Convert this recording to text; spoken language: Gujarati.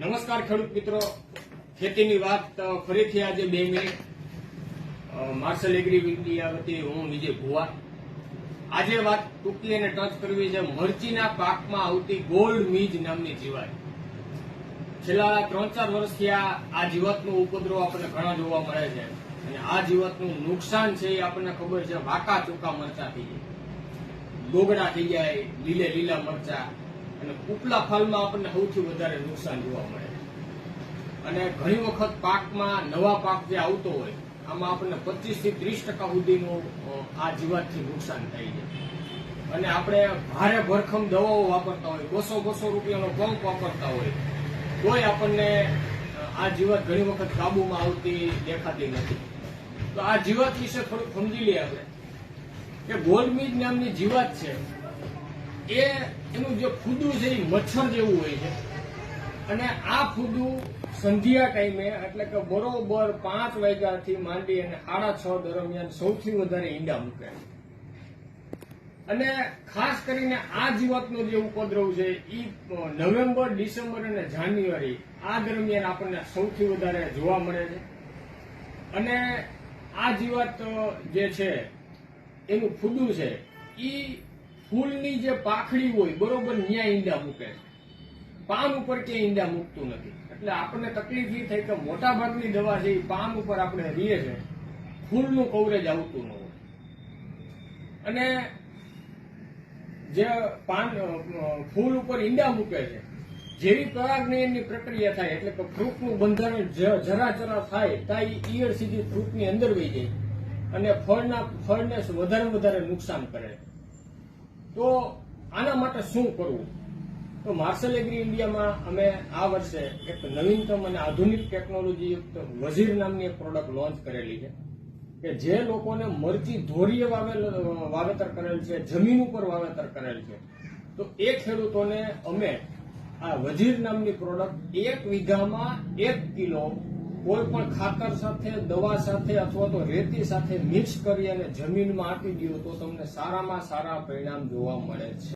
નમસ્કાર ખેડૂત મિત્રો. ખેતીની વાત ફરીથી આજે બે મિનિટ. માર્શલ એગ્રી ઇન્ડિયા વતી હું વિજય ભુવા. આજે વાત ટૂંકી અને ટચ કરવી છે મરચીના પાકમાં આવતી ગોલ્ડ મીજ નામની જીવાત. છેલ્લા ત્રણ ચાર વર્ષથી આ જીવાતનો ઉપદ્રવ આપણને ઘણા જોવા મળે છે. અને આ જીવાતનું નુકસાન છે એ આપણને ખબર છે. વાકા ચૂકા મરચા થઈ જાય ગોગડા થઈ જાય લીલે લીલા મરચા. અને ઉપલા ફાલમાં આપણને સૌથી વધારે નુકસાન જોવા મળે. અને ઘણી વખત પાકમાં નવા પાક જે આવતો હોય, આમાં આપણને પચીસથી ત્રીસ ટકા સુધીનું આ જીવાતથી નુકસાન થાય છે. અને આપણે ભારે ભરખમ દવાઓ વાપરતા હોય, બસો બસો રૂપિયાનો પંપ વાપરતા હોય, તોય આપણને આ જીવાત ઘણી વખત કાબુમાં આવતી દેખાતી નથી. તો આ જીવાત વિશે થોડુંક સમજી લઈએ આપણે. કે ગોલમીજ નામની જીવાત છે એ એનું જે ફૂદું છે એ મચ્છર જેવું હોય છે. અને આ ફૂદું સંધ્યા ટાઈમે એટલે કે બરોબર પાંચ વાગ્યાથી માંડી અને સાડા છ દરમિયાન સૌથી વધારે ઈંડા મૂકે. અને ખાસ કરીને આ જીવાતનો જે ઉપદ્રવ છે એ નવેમ્બર, ડિસેમ્બર અને જાન્યુઆરી આ દરમિયાન આપણને સૌથી વધારે જોવા મળે છે. અને આ જીવાત જે છે, એનું ફૂદું છે એ ફૂલની જે પાખડી હોય, બરોબર ન્યા ઈંડા મૂકે છે. પામ ઉપર કે ઈંડા મૂકતું નથી. એટલે આપણને તકલીફ એ થઈ કે મોટા ભાગની દવા છે એ પાન ઉપર આપણે રીએ છે, ફૂલનું કવરેજ આવતું ન હોય. અને જે પાન ફૂલ ઉપર ઈંડા મૂકે છે, જેવી પરાગનયનની પ્રક્રિયા થાય, એટલે કે ફ્રૂટનું બંધારણ જ- જરા જરા થાય ત્યાં એ ઈયર સીધી ફ્રૂટની અંદર વહી જાય. અને ફળના, ફળને વધારે વધારે નુકસાન કરે તો આના માટે શું કરવું? તો માર્શલ એગ્રી ઇન્ડિયામાં અમે આ વર્ષે એક નવીનતમ અને આધુનિક ટેકનોલોજી યુક્ત વઝીર નામની એક પ્રોડક્ટ લોન્ચ કરેલી છે, કે જે લોકોને મરચી ધોરીએ વાવેલ, વાવેતર કરેલ છે, જમીન ઉપર વાવેતર કરેલ છે. તો એ ખેડૂતોને અમે આ વજીર નામની પ્રોડક્ટ એક વીઘામાં એક કિલો કોઈ પણ ખાતર સાથે, દવા સાથે અથવા તો રેતી સાથે મિક્સ કરી અને જમીનમાં આપી દો તો તમને સારામાં સારા પરિણામ જોવા મળે છે.